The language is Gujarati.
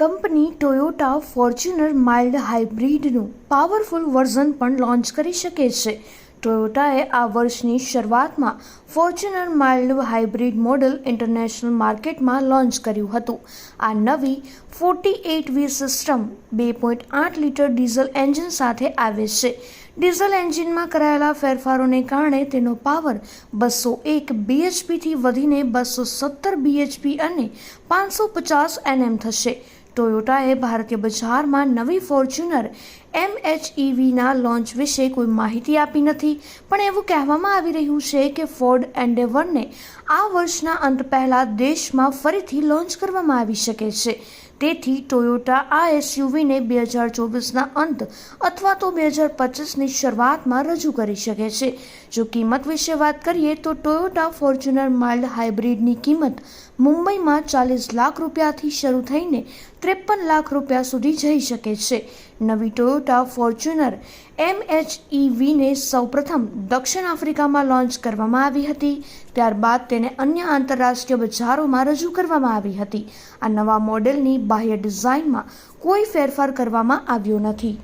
કંપની ટોયોટા ફોર્ચ્યુનર માઇલ્ડ હાઇબ્રિડનું પાવરફુલ વર્ઝન પણ લોન્ચ કરી શકે છે. ટોયોટાએ આ વર્ષની શરૂઆતમાં Fortuner mild hybrid model international માર્કેટમાં લોન્ચ કર્યું હતું. આ નવી ફોર્ટી એટ વી સિસ્ટમ બે પોઈન્ટ આઠ લીટર ડીઝલ એન્જિન સાથે આવે છે. ડીઝલ એન્જિનમાં કરાયેલા ફેરફારોને કારણે તેનો પાવર બસો એક બીએચપીથી વધીને બસો સત્તર બીએચપી અને પાંચસો પચાસ એનએમ થશે. ટોયોટાએ ભારતીય બજારમાં નવી ફોર્ચ્યુનર એમએચઈવીના લોન્ચ વિશે કોઈ માહિતી આપી નથી, પણ એવું કહેવામાં આવી રહ્યું છે કે ફોર્ડ એન્ડેવરને આ વર્ષના અંત પહેલાં દેશમાં ફરીથી લોન્ચ કરવામાં આવી શકે છે. તેથી ટોયોટા આ એસયુવીને બે હજાર ચોવીસના અંત અથવા તો બે હજાર પચીસની શરૂઆતમાં રજૂ કરી શકે છે. જો કિંમત વિશે વાત કરીએ તો ટોયોટા ફોર્ચ્યુનર માઇલ્ડ હાઇબ્રિડની કિંમત મુંબઈમાં ચાલીસ લાખ રૂપિયાથી શરૂ થઈને ત્રેપન લાખ રૂપિયા સુધી જઈ શકે છે. નવી ટોયોટા ફોર્ચ્યુનર એમએચઈવીને સૌપ્રથમ દક્ષિણ આફ્રિકામાં લોન્ચ કરવામાં આવી હતી. ત્યારબાદ તેને અન્ય આંતરરાષ્ટ્રીય બજારોમાં રજૂ કરવામાં આવી હતી. આ નવા મોડેલની બાહ્ય ડિઝાઇનમાં કોઈ ફેરફાર કરવામાં આવ્યો નથી.